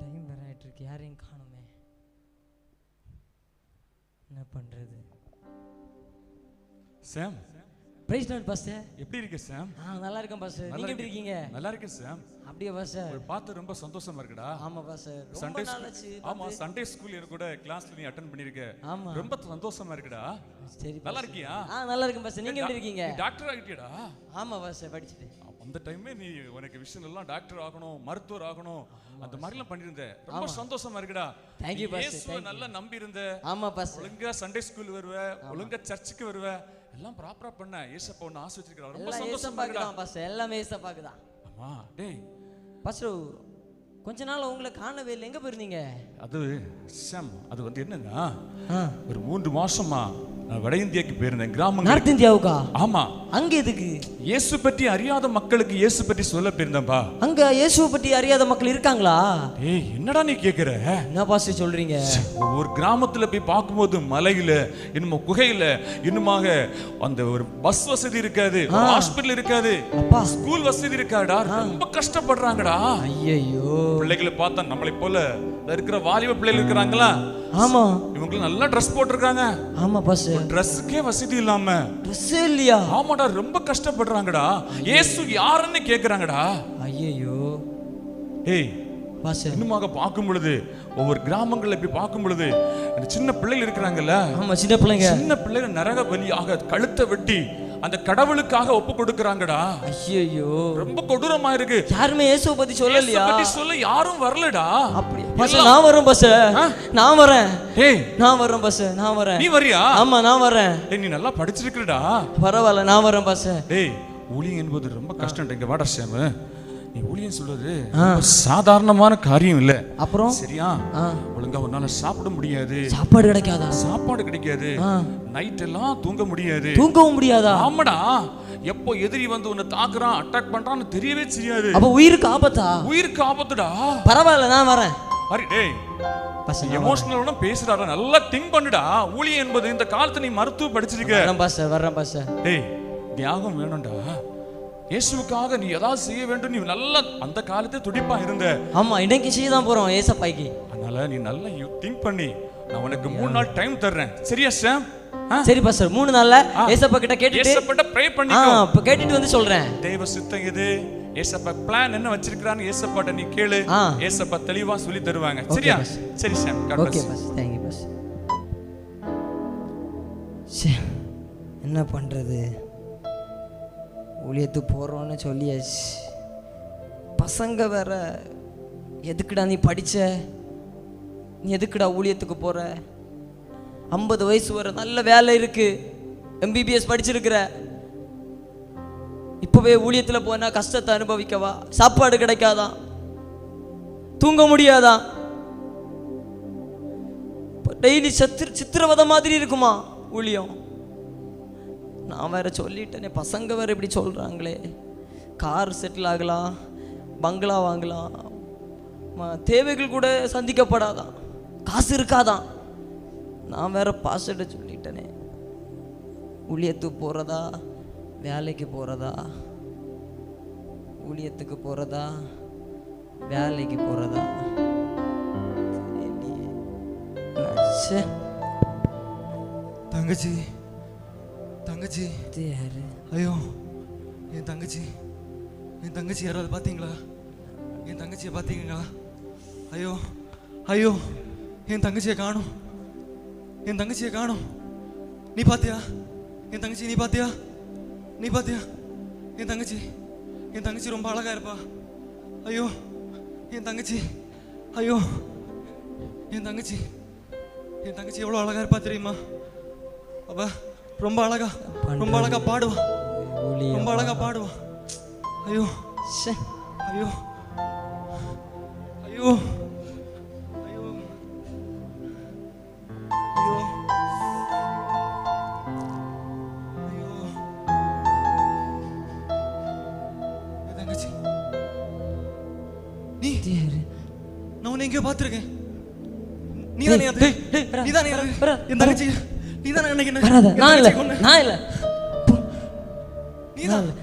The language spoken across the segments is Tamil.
டைம் வேற ஆயிட்டு இருக்கு. யாரையும் காணுமே. என்ன பண்றது? சாம் பிரைஸ் நாட் பாஸ் எப்படி இருக்க சாம் ஆ நல்லா இருக்கேன் பாஸ் நீங்க எப்படி இருக்கீங்க? நல்லா இருக்கேன் சாம் அப்படியே பாஸ் பார்த்து ரொம்ப சந்தோஷமா இருக்குடா. ஆமா பாஸ் சண்டே ஆமா சண்டே ஸ்கூல் எனக்கு கூட கிளாஸ்ல நீ அட்டென்ட் பண்ணிருக்க. ஆமா. ரொம்ப சந்தோஷமா இருக்குடா. சரி நல்லா இருக்கியா? ஆ நல்லா இருக்கேன் பாஸ் நீங்க எப்படி இருக்கீங்க? டாக்டர் ஆகிட்டியடா. ஆமா பாஸ் படிச்சுட்டு அந்த டைமே நீ உனக்கு விஷயம் எல்லாம் டாக்டர் ஆகணும் மருத்துவர் ஆகணும் அந்த மாதிரிலாம் பண்ணிருந்த ரொம்ப சந்தோஷமா இருக்குடா. Boss. இயேசுவை நல்லா நம்பி இருந்த ஆமா பாஸ் ஒழுங்கா சண்டே ஸ்கூல் வருவ ஒழுங்கா சர்ச்சுக்கு வருவ. எல்லாம் ப்ராப்பரா பண்ண. ஏசப்பா ஒன்னு ஆசை வச்சிருக்கா ரொம்ப சந்தோஷமா இருக்குடா. பாஸ் எல்லாமே ஏசப்பாக்கு தான். ஆமா டேய். பாஸ் கொஞ்ச நாள் உங்களை காணவே இல்லை. எங்க போயிருந்தீங்க? அது சாம் அது வந்து என்னன்னா ஒரு மூன்று மாசமா நான் வட இந்தியாக்கு போயிருந்தேன் கிராமங்கள். நார்த் இந்தியாவுக்கா? ஆமா. அங்க எதுக்கு? இயேசு பற்றி அறியாத மக்களுக்கு இயேசு பற்றி சொல்ல போயிருந்தேன்பா. அங்க இயேசுவை பத்தி அறியாத மக்கள் இருக்காங்களா? ஏய் என்னடா நீ கேக்குற? என்ன பாஸ் சொல்றீங்க? ஒவ்வொரு கிராமத்துல போய் பார்க்கும்போது மலையில இன்னும் குகையில இன்னுமாக அந்த ஒரு பஸ் வசதி இருக்காது ஹாஸ்பிடல் இருக்காது அப்பா. ஸ்கூல் வசதி இருக்காடா ரொம்ப கஷ்டப்படுறாங்கடா. ஐயோ பிள்ளைகளை பார்த்தா நம்மளை போல இருக்கிற வாலிப பிள்ளைகள் இருக்கிறாங்களா? ஆமா. இவங்க நல்லா ட்ரெஸ் போட்டிருக்காங்க. ஆமா பாஸ் ட்ரெஸ்ஸுக்கே வசதி இல்லாம. ட்ரெஸ் இல்லையா? ஆமாடா ரொம்ப கஷ்டப்படுறாங்கடா. இயேசு யாருன்னு கேக்குறாங்கடா. ஐயோ ஏய் பாஸ் இன்னுமாக பார்க்கும் பொழுது ஒவ்வொரு கிராமங்கள்ல இப்படி பார்க்கும் பொழுது சின்ன பிள்ளைகள் இருக்கிறாங்கல்ல. ஆமா சின்ன பிள்ளைங்க. சின்ன பிள்ளைகள் நரக பலியாக கழுத்தை வெட்டி அந்த கடவுளுக்காக ஒப்பு கொடுக்கறாங்கடா ஐயோ ரொம்ப கொடூரமா இருக்கு யாருமே இயேசுவை பத்தி சொல்லலையா? பத்தி சொல்ல யாரும் வரலடா. அப்படி பாஸ் நான் வரேன் பாஸ் நான் வரேன் ஏய். நான் வரேன் பாஸ் நான் வரேன் நீ வரியா ஆமா நான் வரேன் நீ நல்லா படிச்சிருக்கிறடா. பரவாயில்ல நான் வரேன் பாஸ் டேய் ஊழியம் என்பது ரொம்ப கஷ்டம் இங்க வாடா சேமு. நீ ஊழியம் சொல்றது சாதாரணமான காரியம் இல்ல. அப்புறம்? சரியா. ஒழுங்கா உன்னால சாப்பிட முடியாது. சாப்பாடு கிடைக்காதா? சாப்பாடு கிடைக்காது. நைட் எல்லாம் தூங்க முடியாது. தூங்கவும் முடியாதா? ஆமாடா. எப்போ எதிரி வந்து உன்னை தாக்குறான் அட்டாக் பண்றான்னு தெரியவே தெரியாது. அப்ப உயிருக்கு ஆபத்தா? உயிருக்கு ஆபத்துடா. பரவாயில்ல நான் வரேன். அரி டேய். எமோஷனலோட பேசுறாடா. நல்லா திங்க் பண்ணுடா. ஊழியம் என்பது இந்த காலத்துல நீ மருத்துவ படிச்சிருக்க. வரேன் பாஸ் வரேன் பாஸ் டேய் தியாகம் வேணும்டா. இயேசுவுக்காக நீ ஏதாவது செய்ய வேண்டும் நீ நல்லா அந்த காலத்தை துடிப்பா இருந்த. ஆமா இன்னைக்கு செய்ய தான் போறோம் ஏசப்பாய்க்கு. அதனால நீ நல்லா திங்க் பண்ணி நான் உனக்கு மூணு நாள் டைம் தர்றேன். சரியா சாம்? சரி பாஸ் மூணு நாள்ல ஏசப்பா கிட்ட கேட்டுட்டு ஏசப்பட்ட ப்ரே பண்ணிக்கோ. கேட்டுட்டு வந்து சொல்றேன். தேவ சித்தம் எது? ஏசப்பா பிளான் என்ன வச்சிருக்கான்னு ஏசப்பாட்ட நீ கேளு. ஏசப்பா தெளிவா சொல்லி தருவாங்க. சரியா. சரி Sam okay. Boss thank you boss என்ன பண்றது? ஊழியத்து போகிறோன்னு சொல்லியாச்சு. பசங்க வேற எதுக்குடா நீ படிச்ச? நீ எதுக்குடா ஊழியத்துக்கு போற? ஐம்பது வயசு வர நல்ல வேலை இருக்கு. எம்பிபிஎஸ் படிச்சிருக்கிற. இப்பவே ஊழியத்தில் போனா கஷ்டத்தை அனுபவிக்கவா? சாப்பாடு கிடைக்காதான் தூங்க முடியாதா? டெய்லி சத்து சித்திரவதை மாதிரி இருக்குமா ஊழியம்? நான் வேற சொல்லிட்டேனே பசங்க வேற இப்படி சொல்றாங்களே. கார் செட்டில் ஆகலாம் பங்களா வாங்கலாம். ம- தேவைகள் கூட சந்திக்கப்படாதான். காசு இருக்காதான். நான் வேற பாஸ்வேர்டை சொல்லிட்டேனே. ஊழியத்துக்கு போகிறதா வேலைக்கு போகிறதா ஊழியத்துக்கு போகிறதா வேலைக்கு போகிறதா தங்கச்சி தங்கச்சி. ஐயோ என் தங்கச்சி. என் தங்கச்சி யாராவது பார்த்தீங்களா என் தங்கச்சியை பார்த்தீங்களா ஐயோ ஐயோ என் தங்கச்சியை காணும். என் தங்கச்சியை காணும். நீ பாத்தியா? என் தங்கச்சி நீ பாத்தியா? நீ பாத்தியா? என் தங்கச்சி என் தங்கச்சி ரொம்ப அழகா இருப்பா. ஐயோ என் தங்கச்சி ஐயோ என் தங்கச்சி என் தங்கச்சி எவ்வளோ அழகா இருப்பா தெரியுமா? அவ ரொம்ப அழகா ரொம்ப அழகா பாடுவா. ஊழியம் ரொம்ப அழகா பாடுவா. ஐயோ. ஐயோ. ஐயோ. ஐயோ. ஐயோ. ஐயோ. தங்கச்சி. நீ. நான் உன்னை எங்கேயோ பார்த்துருக்கேன். நீதானே வரா, அது. வரா, என் தங்கச்சி. நீதானே அன்னைக்கு என்ன வராத நான் இல்ல? நான் இல்ல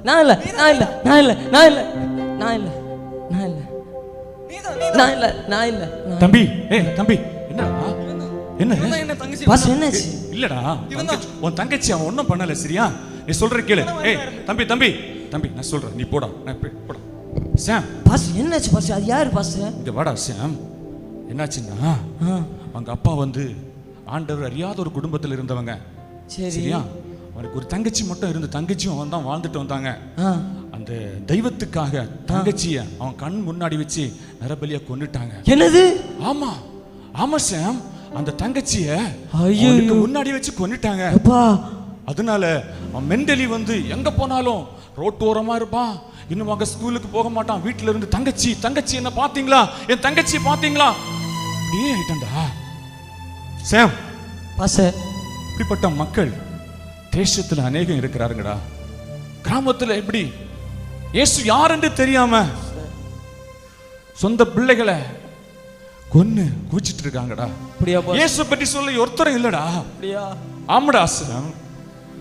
நான் இல்ல நான் இல்ல நான் இல்ல நான் இல்ல நான் இல்ல நான் இல்ல நான் இல்ல நீதான் நான் இல்ல நான் இல்ல நான்- தம்பி ஏய் தம்பி என்னடா என்ன என்ன தங்கச்சி பாஸ்டர் என்னாச்சு இல்லடா உன் தங்கச்சி அவன் ஒன்றும் பண்ணல சரியா நீ சொல்ற கேளு ஏய் தம்பி தம்பி தம்பி நான் சொல்றேன் நீ போடா நான் போடா சாம் பாஸ்டர் என்னாச்சு பாஸ்டர் அது யாரு பாஸ்டர் இங்க வாடா சாம் என்னாச்சுன்னா அவங்க அப்பா வந்து ஆண்டவர் அறியாத ஒரு குடும்பத்தில் இருந்தவங்க. சரி. சரியா? அவனுக்கு ஒரு தங்கச்சி மட்டும் இருந்து தங்கச்சியும் அவன் தான் வாழ்ந்துட்டு வந்தாங்க. அந்த தெய்வத்துக்காக தங்கச்சிய அவன் கண் முன்னாடி வச்சு நரபலியா கொன்னுட்டாங்க. என்னது? ஆமா. ஆமா சாம். அந்த தங்கச்சிய முன்னாடி வச்சு கொன்னுட்டாங்க. அப்பா. அதனால அவன் மெண்டலி வந்து எங்க போனாலும் ரோட்டு ஓரமா இருப்பான். இன்னும் அங்க ஸ்கூலுக்கு போக மாட்டான். வீட்டுல இருந்து தங்கச்சி தங்கச்சி என்ன பாத்தீங்களா என் தங்கச்சியை பாத்தீங்களா அப்படியே ஆயிட்டா சாம் பாஸ்டர் இப்படிப்பட்ட மக்கள் தேசத்துல அநேகம் இருக்கிறாருங்கடா கிராமத்துல எப்படி? இயேசு யாருன்னு தெரியாம சொந்த பிள்ளைகளை கொன்னு குவிச்சிட்டு இருக்காங்கடா. அப்படியா இயேசு பற்றி சொல்ல ஒருத்தரும் இல்லடா. அப்படியா? ஆமாடா சாம்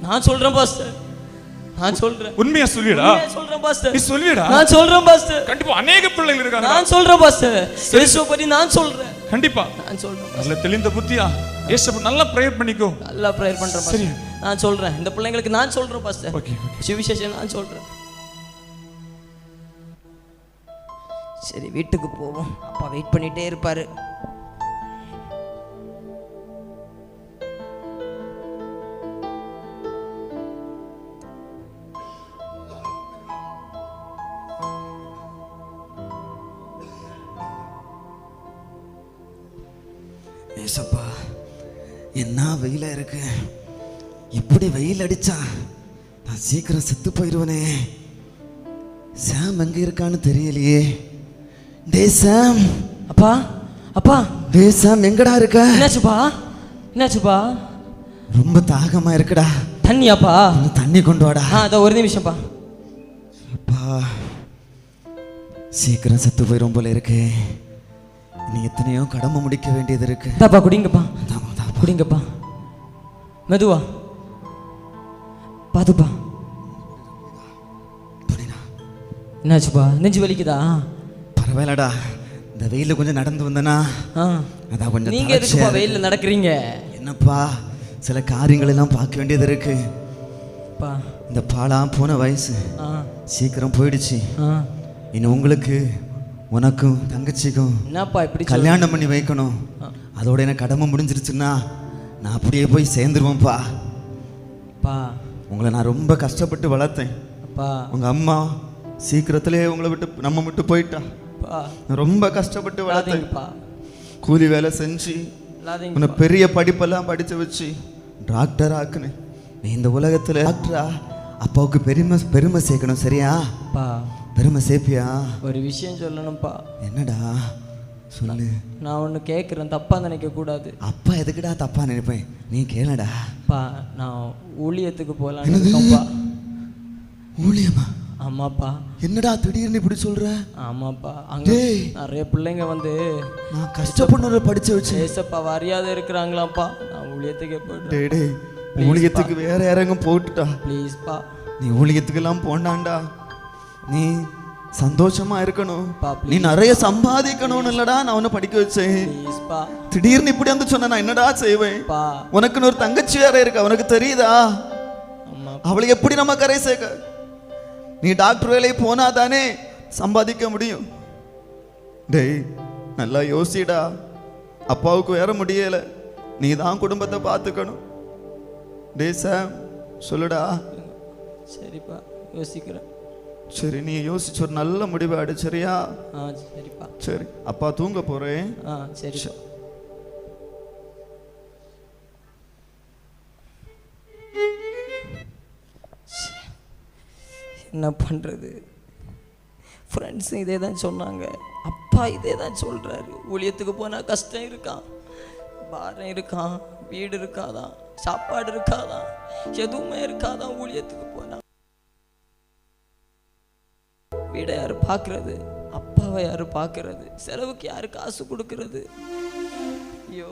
நான் சொல்றேன் பாஸ்டர் நான் சொல்றேன். உண்மையா சொல்லிடா சொல்றேன் பாஸ்டர் நீ சொல்லிடா நான் சொல்றேன் பாஸ்டர் கண்டிப்பா அநேக பிள்ளைகள் இருக்காங்க நான் சொல்றேன் பாஸ்டர் இயேசுவை பத்தி நான் சொல்றேன். கண்டிப்பா. நான் சொல்றேன் நல்ல தெளிந்த புத்தியா? இயேசு நல்லா ப்ரேயர் பண்ணிக்கோ. நல்லா ப்ரேயர் பண்றேன் சரி. நான் சொல்றேன். இந்த பிள்ளைங்களுக்கு நான் சொல்றேன் பாஸ்டர் ஓகே சுவிசேஷம் நான் சொல்றேன். சரி வீட்டுக்கு போவோம். அப்பா வெயிட் பண்ணிட்டே இருப்பாரு. என்ன வெயிலா இருக்கு? இப்படி வெயில் அடிச்சா நான் சீக்கிரம் செத்து போயிடுவனே சாம் எங்க இருக்கான்னு தெரியலையே. டே சாம். அப்பா அப்பா. டே சாம் எங்கடா இருக்க? என்னாச்சுப்பா? என்னாச்சுப்பா? ரொம்ப தாகமா இருக்குடா. தண்ணியாப்பா? தண்ணி கொண்டு வாடா. ஆ அதோ ஒரு நிமிஷம்ப்பா. அப்பா சீக்கிரம் செத்து போயிரும் போல இருக்கு. இனி எத்தனையோ கடமை முடிக்க வேண்டியது இருக்கு. இந்தாப்பா குடிங்கப்பா. குடிங்கப்பா. மெதுவா. புரியுதா? என்னாச்சுப்பா? நெஞ்சு வலிக்குதா? பரவாயில்லடா. இந்த வெயில கொஞ்சம் நடந்து வந்தனா அதான் கொஞ்சம் நீங்க எதுக்குப்பா. வெயில்ல நடக்கிறீங்க? என்னப்பா? சில காரியங்கள் எல்லாம் பார்க்க வேண்டியது இருக்கு. பா. இந்த பாலா போன வயசு. சீக்கிரம் போயிடுச்சு. இன்னும் உங்களுக்கு உனக்கும் தங்கச்சிக்கும் என்னப்பா இப்படி? கல்யாணம் பண்ணி வைக்கணும். அதோட எனக்கு கடமை முடிஞ்சிருச்சுன்னா நான் அப்படியே போய் சேர்ந்துருவேன்ப்பா. பா உங்களை நான் ரொம்ப கஷ்டப்பட்டு வளர்த்தேன். அப்பா. உங்க அம்மா சீக்கிரத்திலே உங்களை விட்டு நம்ம விட்டு போயிட்டா. ரொம்ப கஷ்டப்பட்டு வளர்த்தேன். இல்லாதீங்கப்பா. கூலி வேலை செஞ்சு உன்னை பெரிய படிப்பெல்லாம் படிச்சு வச்சு டாக்டர் ஆக்குனேன். நீ இந்த உலகத்துல டாக்டரா அப்பாவுக்கு பெருமை பெருமை சேர்க்கணும் சரியா? பெருமை சேர்ப்பியா? ஒரு விஷயம் சொல்லணும்ப்பா. என்னடா? சொல்லு. நான் ஒன்று கேட்குறேன் தப்பா நினைக்க கூடாது அப்பா எதுக்குடா தப்பா நினைப்பேன்? நீ கேளடா. பா நான் ஊழியத்துக்கு போகலான்னு இருக்கேன்ப்பா. ஊழியமா? ஆமாப்பா. என்னடா திடீர்னு இப்படி சொல்ற? ஆமாப்பா. அங்க. நிறைய பிள்ளைங்க வந்து நான் கஷ்டப்பட்டு படிச்சு வச்சேன் ஏசப்பா அறியாத இருக்கிறாங்களாம்ப்பா. நான் ஊழியத்துக்கே போய்ட்டு டேய் டேய் ஊழியத்துக்கு வேற யாரங்கும் போட்டுட்டா. ப்ளீஸ்ப்பா நீ ஊழியத்துக்கெல்லாம் போண்டாண்டா நீ சந்தோஷமா இருக்கணும். நீ நிறைய சம்பாதிக்கணும்னு இல்லடா நான் உன்னை படிக்க வச்சேன். திடீர்னு இப்படி வந்து சொன்னா நான் என்னடா செய்வேன்? உனக்குன்னு ஒரு தங்கச்சி வேற இருக்கா உனக்கு தெரியுதா? அவளை எப்படி நம்ம கரை சேர்க்க? நீ டாக்டர் வேலைக்கு போனா தானே சம்பாதிக்க முடியும். டேய் நல்லா யோசிடா. அப்பாவுக்கு வேற முடியல. நீ தான் குடும்பத்தை பார்த்துக்கணும். டேய் சாம் சொல்லுடா. சரிப்பா யோசிக்கிறேன். சரி நீ யோசிச்சு ஒரு நல்ல முடிவை எடு சரியா? சரிப்பா. சரி அப்பா தூங்க போறேன். சரிப்பா என்ன பண்ணுறது ஃப்ரெண்ட்ஸும் இதே தான் சொன்னாங்க. அப்பா இதே தான் சொல்கிறாரு ஊழியத்துக்கு போனால் கஷ்டம் இருக்கான் பாரம் இருக்கான் வீடு இருக்காதான் சாப்பாடு இருக்காதான் எதுவுமே இருக்காதான் ஊழியத்துக்கு போனா. வீடை யார் பார்க்கறது? அப்பாவை யார் பார்க்கறது? செலவுக்கு யார் காசு கொடுக்கறது? ஐயோ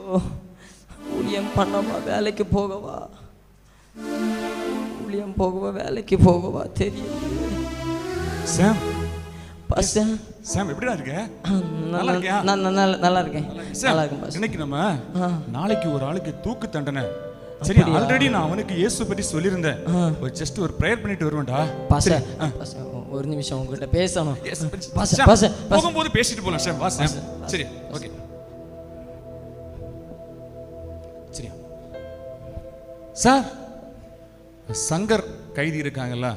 ஊழியம் பண்ணவா வேலைக்கு போகவா? ஊழியம் போகவா வேலைக்கு போகவா? தெரியல சாம். பசங்க சாம். எப்படிடா இருக்க? நல்லா இருக்கியா? நான் நல்லா நல்லா இருக்கேன். நல்லா இருக்கேன் பாஸ். இன்னைக்கு நம்ம ஆ. நாளைக்கு ஒரு ஆளுக்கு தூக்கு தண்டனை. சரி? ஆல்ரெடி நான் அவனுக்கு இயேசு பத்தி சொல்லியிருந்தேன். ஒரு ஜஸ்ட் ஒரு ப்ரேயர் பண்ணிட்டு வருவேன்டா. பாச ஒரு நிமிஷம் உங்ககிட்ட பேசணும். போகும்போது பேசிட்டு போலாம் சார் வா சாம் சரி ஓகே சரியா சார் சங்கர் கைதி இருக்காங்கல்ல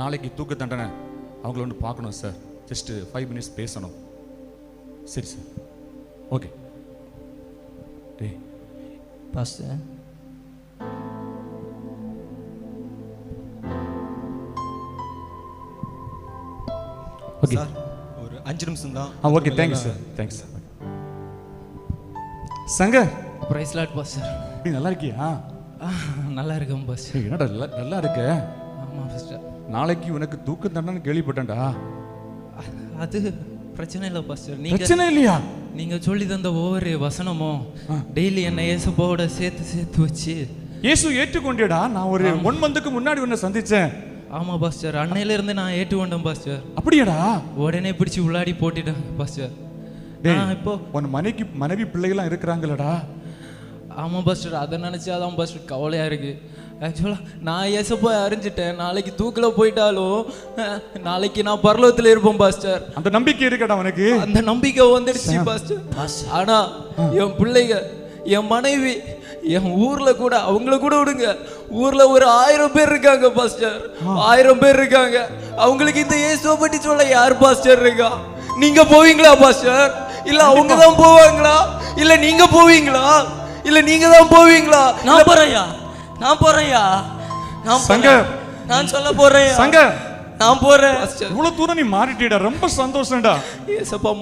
நாளைக்கு தூக்கு தண்டனை. அவங்கள வந்து பார்க்கணும் சார் ஜஸ்ட் ஃபைவ் மினிட்ஸ் பேசணும். சரி சார் ஓகே டேய். பாச. ஓகே. சார் ஒரு அஞ்சு நிமிஷம் தான். ஆ okay thanks sir thanks sir Shankar praise lord boss sir நீ நல்லா இருக்கியா? நல்லா இருக்கேன் பாஸ் என்னடா நல்லா இருக்க? ஆமாம் பாஸ்டர் நாளைக்கு உனக்கு தூக்கு தண்டனை கேள்விப்பட்டேன்டா. அது பிரச்சனை இல்லை பாஸ்டர் நீங்க பிரச்சனை இல்லையா? நீங்க சொல்லி தந்த ஒவ்வொரு வசனமும் டெய்லி என்னை இயேசுப்பாவோட சேர்த்து சேர்த்து வச்சு இயேசு ஏற்றுக்கொண்டேடா. நான் ஒரு ஒன் மந்த்துக்கு முன்னாடி உன்னை சந்திச்சேன். ஆமா பாஸ்டர். அன்னையில இருந்து நான் ஏற்றுக்கொண்டேன் பாஸ்டர். அப்படியாடா? உடனே பிடிச்சி உள்ளாடி போட்டுட்டாங்க பாஸ்டர். நான் இப்போ உன் மனைவி மனைவி பிள்ளைகள்லாம் இருக்கிறாங்களடா. ஆமா பாஸ்டர். அதை நினைச்சாதான் பாஸ்டர் கவலையா இருக்கு. ஆக்சுவலா நான் ஏசப்பா அறிஞ்சிட்டேன். நாளைக்கு தூக்கில போயிட்டாலும் நாளைக்கு நான் பரலோகத்துல இருப்பேன் பாஸ்டர். அந்த நம்பிக்கை இருக்கடா உனக்கு. அந்த நம்பிக்கை வந்துடுச்சு பாஸ்டர். ஆனா என் பிள்ளைங்க என் மனைவி என் ஊர்ல கூட அவங்கள கூட விடுங்க. ஊர்ல ஒரு ஆயிரம் பேர் இருக்காங்க பாஸ்டர் ஆயிரம் பேர் இருக்காங்க. அவங்களுக்கு இந்த இயேசுவை பற்றி சொல்ல யார் பாஸ்டர் இருக்கா? நீங்க போவீங்களா பாஸ்டர் இல்ல அவங்க தான் போவாங்களா? இல்ல நீங்க போவீங்களா? இல்ல நீங்க தான் போவீங்களா? நான் போறேன்யா. நான் போறேன்யா. நான். போறேன். நான் சொல்ல போறேன் சங்கர் நான் போறேன். இவ்வளவு தூரம் நீ மாறிட்டேடா. ரொம்ப சந்தோஷம்டா.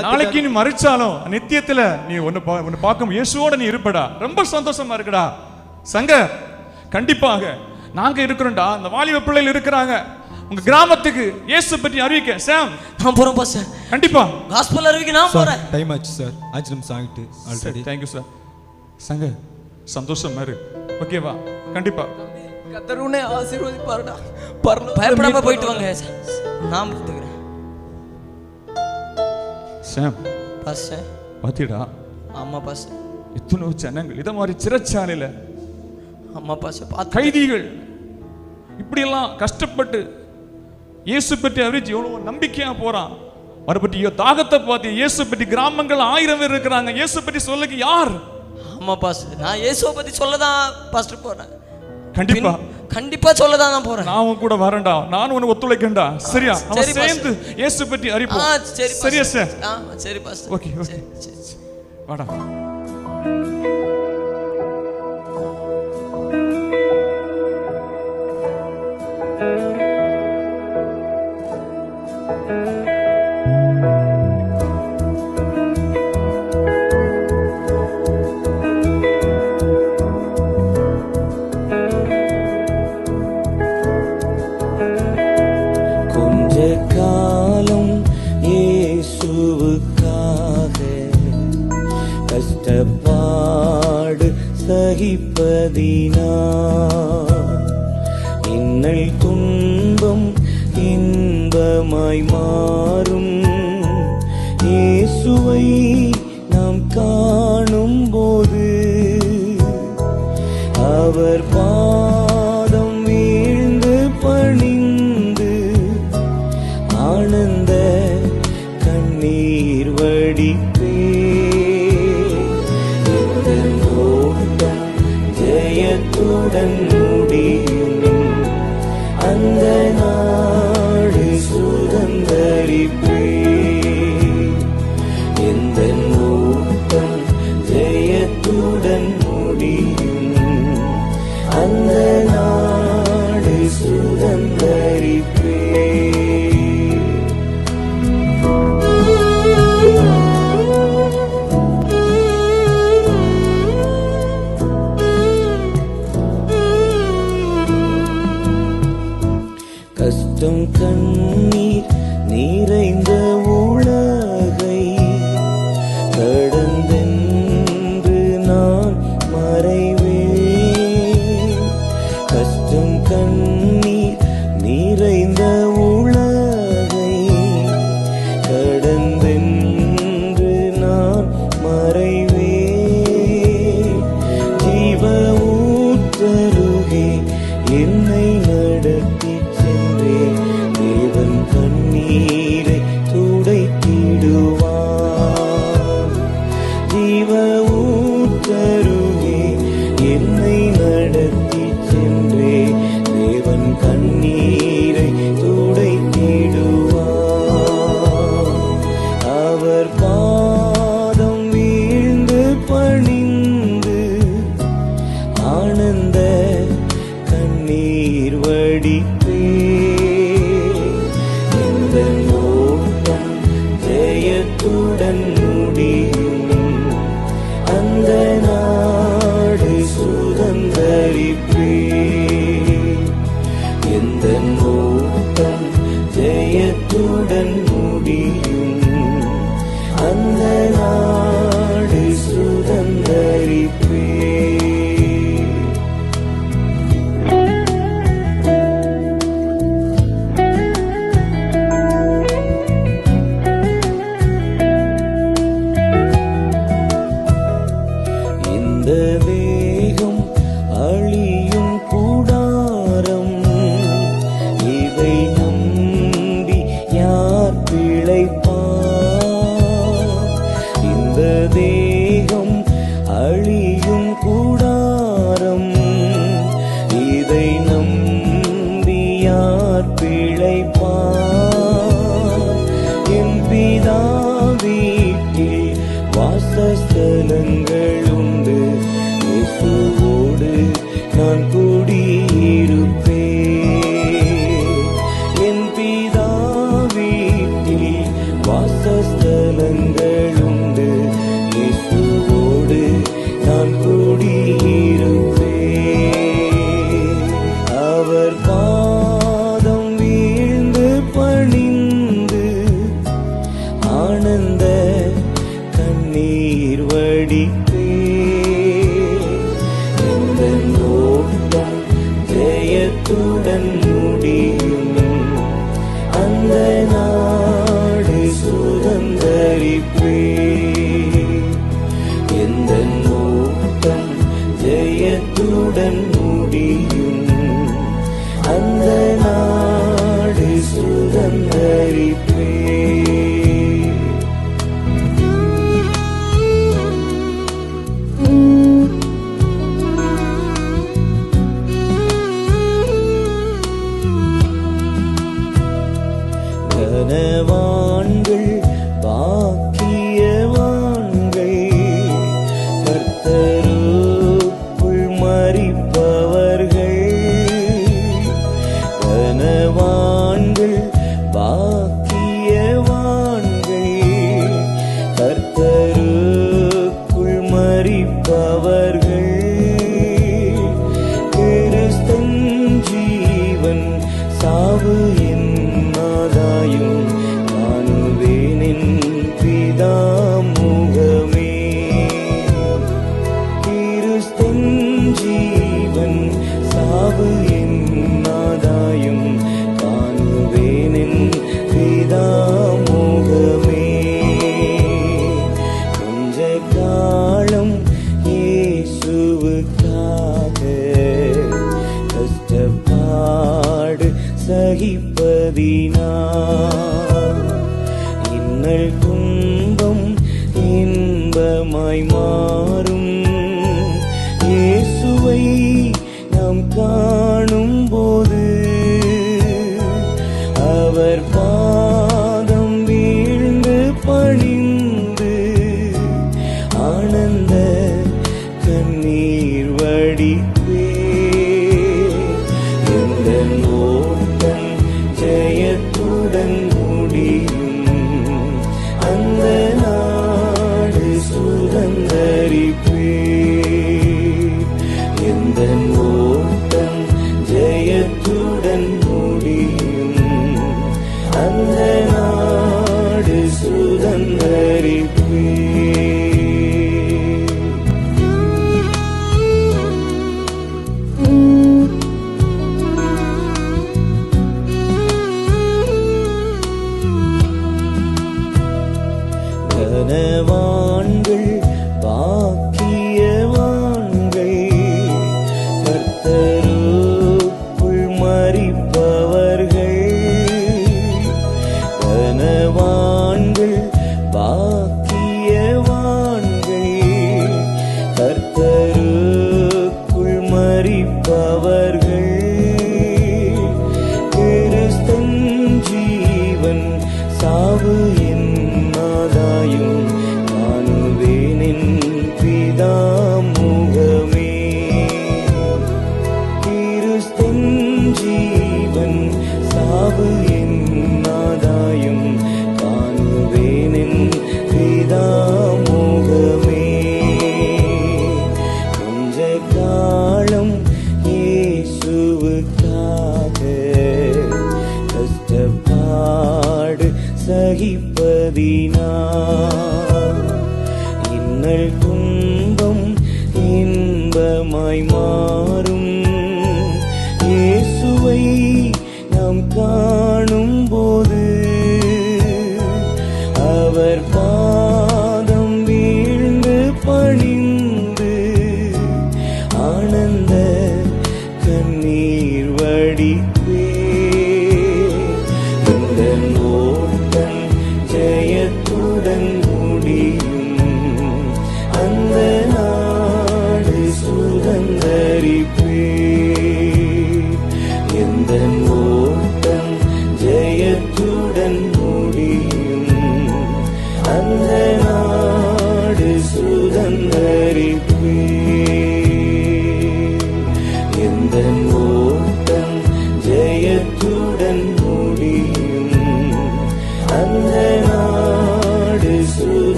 நாளைக்கு நீ மறிச்சாலும் நித்தியத்துல நீ ஒன்னு பா- ஒன்னு பார்க்கும் இயேசுவோட நீ இருப்படா. ரொம்ப சந்தோஷமா இருக்குடா. சங்கர் கண்டிப்பாக நாங்க இருக்கிறோம்டா. இந்த வாலிப பிள்ளைகள் இருக்கிறாங்க. உங்க கிராமத்துக்கு இயேசு பற்றி அறிவிக்க. சாம் நான் போறேன் பாஸ்டர் கண்டிப்பா. காஸ்பல் அறிவிக்க நான் போறேன். டைம் ஆச்சு சார் அஞ்சு நிமிஷம் ஆகிட்டு ஆல்ரெடி தேங்க்யூ சார் சங்கர். சந்தோஷமா இரு. ஓகேவா கண்டிப்பா. கத்தருனே ஆசீர்வதிப்பாருடா. பரலோகத்துல பயப்படாம போயிட்டு. வாங்க நான் பார்த்துக்கிறேன். சாம். பாஸ்டர். பாத்தியடா. ஆமா பாஸ்டர். எத்தனோ ஜனங்கள் இத மாதிரி சிறைச்சாலையில ஆமா பார்த்து கைதிகள் இப்படியெல்லாம் கஷ்டப்பட்டு இயேசு பற்றி அறிவிச்சு எவ்வளவு நம்பிக்கையா போறான். அவரை பற்றி தாகத்தை பார்த்து இயேசு பற்றி கிராமங்கள் ஆயிரம் பேர் இருக்கிறாங்க. இயேசு பற்றி சொல்லுக்கு யார்? ஆமா பாஸ்டர். நான் இயேசுவை பத்தி சொல்ல தான் பாஸ்டர் போறேன். கண்டிப்பா. கண்டிப்பா சொல்ல தான் போறேன். நான் உன் கூட வரேன்டா. நான் உனக்கு ஒத்துழைக்கேன்டா. சரியா? அவன். சேர்ந்து இயேசு பற்றி அறிப்போம். சரி சரியா. சார் ஆ சரி பாஸ்டர் ஓகே ஓகே வாடா. அவர் பா friend கண்ணீர் നോട്ടം ജയത്തുടൻ